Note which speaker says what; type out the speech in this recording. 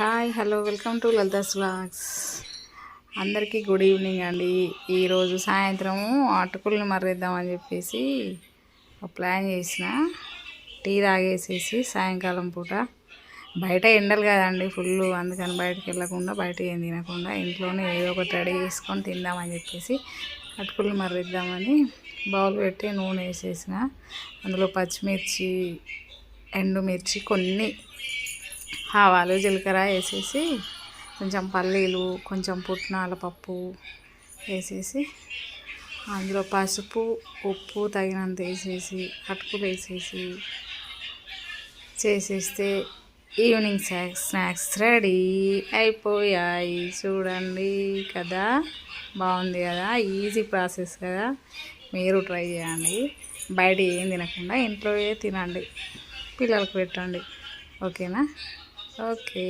Speaker 1: Hi hello welcome to Lalitha's blogs అందరికీ good evening అండి. ఈరోజు సాయంత్రము అటుకులను మర్రిద్దామని చెప్పేసి ఒక ప్లాన్ చేసిన. టీ తాగేసేసి సాయంకాలం పూట. బయట ఎండలు కదండి ఫుల్ అందుకని బయటకు వెళ్ళకుండా బయట ఏం తినకుండా ఇంట్లోనే ఏదో ఒకటి రెడీ చేసుకొని తిందామని చెప్పేసి అటుకులు మర్రిద్దామని బౌల్ పెట్టి నూనె వేసేసిన. అందులో పచ్చిమిర్చి ఎండుమిర్చి కొన్ని ఆవాలు జీలకర్ర వేసేసి కొంచెం పల్లీలు కొంచెం పుట్నాల పప్పు వేసేసి అందులో పసుపు ఉప్పు తగినంత వేసేసి అటుకులు వేసేసి చేసేస్తే ఈవినింగ్ స్నాక్స్ స్నాక్స్ రెడీ అయిపోయాయి. చూడండి కదా బాగుంది కదా ఈజీ ప్రాసెస్ కదా. మీరు ట్రై చేయండి. బయట ఏం తినకుండా ఇంట్లో తినండి. పిల్లలకు పెట్టండి. ఓకేనా? ఓకే.